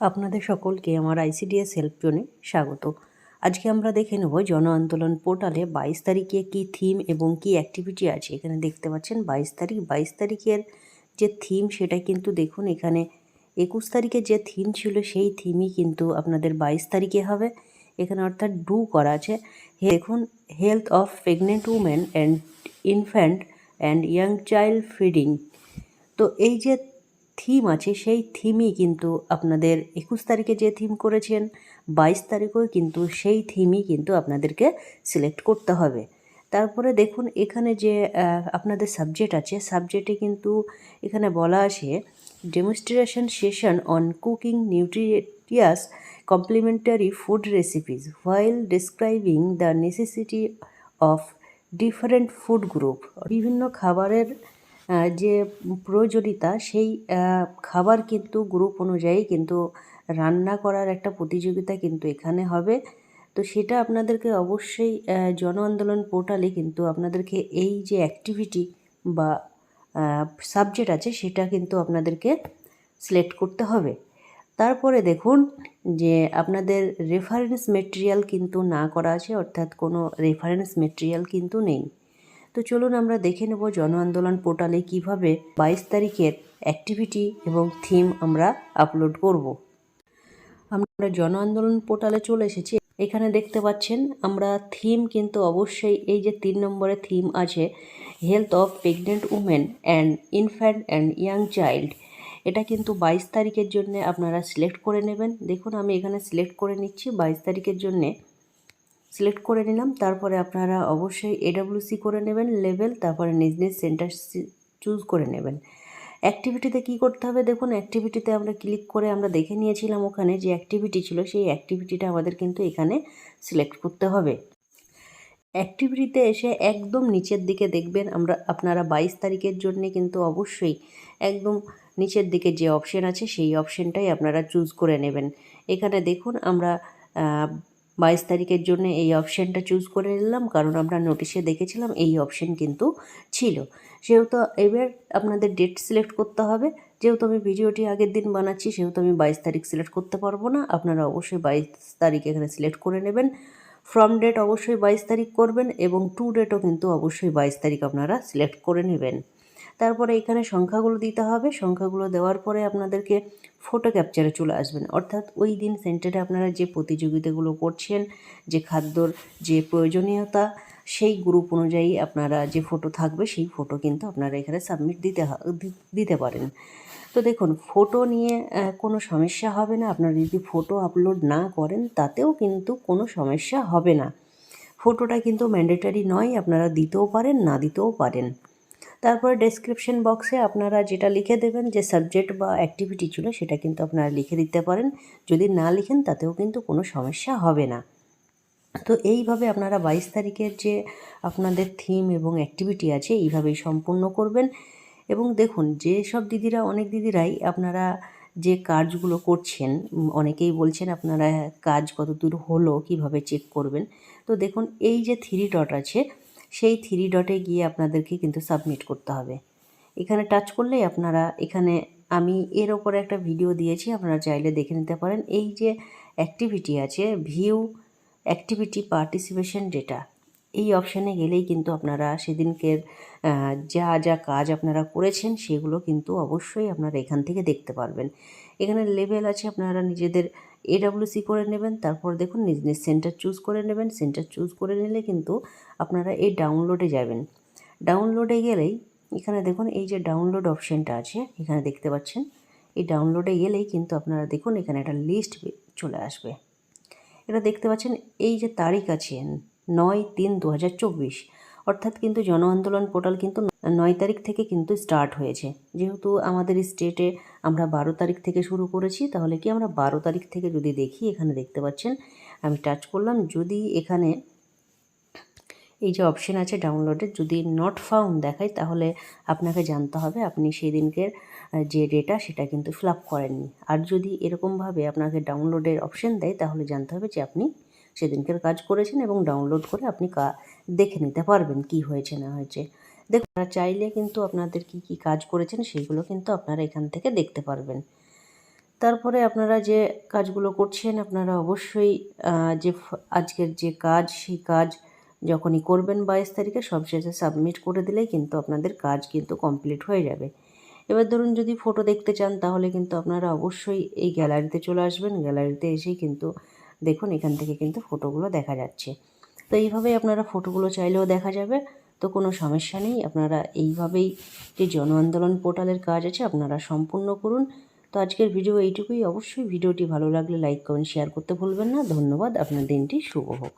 আপনাদের সকলকে আমার আইসিডিএস হেল্প জোনে স্বাগত। আজকে আমরা দেখে নেব জন আন্দোলন পোর্টালে বাইশ তারিখে কি থিম এবং কি অ্যাক্টিভিটি আছে। এখানে দেখতে পাচ্ছেন বাইশ তারিখ। বাইশ তারিখের যে থিম সেটা কিন্তু দেখুন, এখানে একুশ তারিখে যে থিম ছিল সেই থিমই কিন্তু আপনাদের বাইশ তারিখে হবে। এখানে অর্থাৎ ডু করা আছে। দেখুন, health of pregnant women and infant and young child feeding. তো এই যে থিম আছে, সেই থিমই কিন্তু আপনাদের একুশ তারিখে যে থিম করেছেন, বাইশ তারিখেও কিন্তু সেই থিমই কিন্তু আপনাদেরকে সিলেক্ট করতে হবে। তারপরে দেখুন এখানে যে আপনাদের সাবজেক্ট আছে সাবজেক্টে কিন্তু এখানে বলা আছে demonstration session on cooking nutritious complementary food recipes while describing the necessity of different food group বিভিন্ন খাবারের যে প্রয়োজনীয়তা, সেই খাবার কিন্তু গ্রুপ অনুযায়ী কিন্তু রান্না করার একটা প্রতিযোগিতা কিন্তু এখানে হবে। তো সেটা আপনাদেরকে অবশ্যই জন আন্দোলন পোর্টালে কিন্তু আপনাদেরকে এই যে অ্যাক্টিভিটি বা সাবজেক্ট আছে সেটা কিন্তু আপনাদেরকে সিলেক্ট করতে হবে। তারপরে দেখুন যে আপনাদের রেফারেন্স মেটেরিয়াল কিন্তু না করা আছে, অর্থাৎ কোনো রেফারেন্স মেটেরিয়াল কিন্তু নেই। তো চলুন আমরা দেখে নেব জন আন্দোলন পোর্টালে কীভাবে বাইশ তারিখের অ্যাক্টিভিটি এবং থিম আমরা আপলোড করব। আমরা জন আন্দোলন পোর্টালে চলে এসেছি। এখানে দেখতে পাচ্ছেন, আমরা থিম কিন্তু অবশ্যই এই যে তিন নম্বরে থিম আছে health of pregnant women and infant and young child এটা কিন্তু বাইশ তারিখের জন্য আপনারা সিলেক্ট করে নেবেন। দেখুন, আমি এখানে সিলেক্ট করে নিচ্ছি বাইশ তারিখের জন্যে। সিলেক্ট করে নিলাম। তারপরে আপনারা অবশ্যই এডাব্লিউসি করে নেবেন লেভেল তারপরে নিজ নিজ সেন্টার চুজ করে নেবেন। অ্যাক্টিভিটিতে কি করতে হবে? দেখুন অ্যাক্টিভিটিতে আমরা ক্লিক করে আমরা দেখে নিয়েছিলাম ওখানে যে অ্যাক্টিভিটি ছিল, সেই অ্যাক্টিভিটিটা আমাদের কিন্তু এখানে সিলেক্ট করতে হবে। অ্যাক্টিভিটিতে এসে একদম নিচের দিকে দেখবেন আমরা, আপনারা বাইশ তারিখের জন্য কিন্তু অবশ্যই একদম নিচের দিকে যে অপশন আছে, সেই অপশনটাই আপনারা চুজ করে নেবেন। এখানে দেখুন আমরা বাইশ তারিখের জন্য এই অপশানটা চুজ করে নিলাম, কারণ আমরা নোটিশে দেখেছিলাম এই অপশন কিন্তু ছিল। সেহেতু এবার আপনাদের ডেট সিলেক্ট করতে হবে। যেহেতু আমি ভিডিওটি আগের দিন বানাচ্ছি, সেহেতু আমি বাইশ তারিখ সিলেক্ট করতে পারব না। আপনারা অবশ্যই বাইশ তারিখ এখানে সিলেক্ট করে নেবেন। ফ্রম ডেট অবশ্যই বাইশ তারিখ করবেন এবং টু ডেটও কিন্তু অবশ্যই বাইশ তারিখ আপনারা সিলেক্ট করে নেবেন। তারপরে এখানে সংখ্যাগুলো দিতে হবে। সংখ্যাগুলো দেওয়ার পরে আপনাদেরকে ফটো ক্যাপচারে চলে আসবেন। অর্থাৎ ওই দিন সেন্টারে আপনারা যে প্রতিযোগিতাগুলো করছেন, যে খাদ্যর যে প্রয়োজনীয়তা, সেই গ্রুপ অনুযায়ী আপনারা যে ফটো থাকবে, সেই ফটো কিন্তু আপনারা এখানে সাবমিট দিতে দিতে পারেন। তো দেখুন ফটো নিয়ে কোনো সমস্যা হবে না। আপনারা যদি ফটো আপলোড না করেন, তাতেও কিন্তু কোনো সমস্যা হবে না। ফটোটা কিন্তু ম্যান্ডেটারি নয়, আপনারা দিতেও পারেন, না দিতেও পারেন। তারপরে ডেসক্রিপশন বক্সে আপনারা যেটা লিখে দেবেন, যে সাবজেক্ট বা অ্যাক্টিভিটি ছিল, সেটা কিন্তু আপনারা লিখে দিতে পারেন। যদি না লিখেন, তাতেও কিন্তু কোনো সমস্যা হবে না। তো এইভাবে আপনারা বাইশ তারিখের যে আপনাদের থিম এবং অ্যাক্টিভিটি আছে, এইভাবেই সম্পূর্ণ করবেন। এবং দেখুন, যে সব দিদিরা, অনেক দিদিরাই আপনারা যে কাজগুলো করছেন অনেকেই বলছেন আপনারা কাজ কত দূর হলো, কীভাবে চেক করবেন। তো দেখুন, এই যে থ্রি ডট আছে সেই থ্রি ডটে গিয়ে আপনাদেরকে কিন্তু সাবমিট করতে হবে। এখানে টাচ করলেই আপনারা এখানে আমি এর ওপরে একটা ভিডিও দিয়েছি, আপনারা চাইলে দেখে নিতে পারেন। এই যে অ্যাক্টিভিটি আছে ভিউ অ্যাক্টিভিটি পার্টিসিপেশন ডেটা এই অপশানে গেলেই কিন্তু আপনারা সেদিনকের যা যা কাজ আপনারা করেছেন সেগুলো কিন্তু অবশ্যই আপনারা এখান থেকে দেখতে পারবেন। এখানে লেভেল আছে, আপনারা নিজেদের এডাব্লিউসি করে নেবেন, তারপর দেখুন নিজ নিজ সেন্টার চুজ করে নেবেন। সেন্টার চুজ করে নিলে কিন্তু আপনারা এই ডাউনলোডে যাবেন। ডাউনলোডে গেলেই এখানে দেখুন এই যে ডাউনলোড অপশানটা আছে, এখানে দেখতে পাচ্ছেন। এই ডাউনলোডে গেলেই কিন্তু আপনারা দেখুন এখানে একটা লিস্ট চলে আসবে। এটা দেখতে পাচ্ছেন এই যে তারিখ আছে নয় তিন দু অর্থাৎ কিন্তু জন আন্দোলন পোর্টাল কিন্তু নয় তারিখ থেকে কিন্তু স্টার্ট হয়েছে। যেহেতু আমাদের স্টেটে আমরা বারো তারিখ থেকে শুরু করেছি তাহলে কি আমরা বারো তারিখ থেকে যদি দেখি এখানে দেখতে পাচ্ছেন আমি টাচ করলাম যদি এখানে এই যে অপশন আছে ডাউনলোডের যদি নট ফাউন্ড দেখায় তাহলে আপনাকে জানতে হবে আপনি সেদিনকের আহ, যে ডেটা সেটা কিন্তু ফিল আপ করেননি। আর যদি এরকমভাবে আপনাকে ডাউনলোডের অপশন দেয় তাহলে জানতে হবে যে আপনি সেদিনকের কাজ করেছেন এবং ডাউনলোড করে আপনি কা, দেখে নিতে পারবেন কি হয়েছে, না হয়েছে। দেখুন, আপনারা চাইলে কিন্তু আপনাদের কি কি কাজ করেছেন সেগুলো কিন্তু আপনারা এখান থেকে দেখতে পারবেন। তারপরে আপনারা যে কাজগুলো করছেন, আপনারা অবশ্যই যে আজকের যে কাজ, সেই কাজ যখনই করবেন বাইশ তারিখে সবশেষে সাবমিট করে দিলেই কিন্তু আপনাদের কাজ কিন্তু কমপ্লিট হয়ে যাবে। এবার ধরুন যদি ফটো দেখতে চান, তাহলে কিন্তু আপনারা অবশ্যই এই গ্যালারিতে চলে আসবেন। গ্যালারিতে এসেই কিন্তু দেখুন, এখান থেকে কিন্তু ফটোগুলো দেখা যাচ্ছে। তো এইভাবেই আপনারা ফটোগুলো চাইলেও দেখা যাবে, তো কোনো সমস্যা নেই। আপনারা এইভাবেই যে জন আন্দোলন পোর্টালের কাজ আছে, আপনারা সম্পূর্ণ করুন। তো আজকের ভিডিও এইটুকুই। অবশ্যই ভিডিওটি ভালো লাগলে লাইক, কমেন্ট, শেয়ার করতে ভুলবেন না। ধন্যবাদ। আপনার দিনটি শুভ হোক।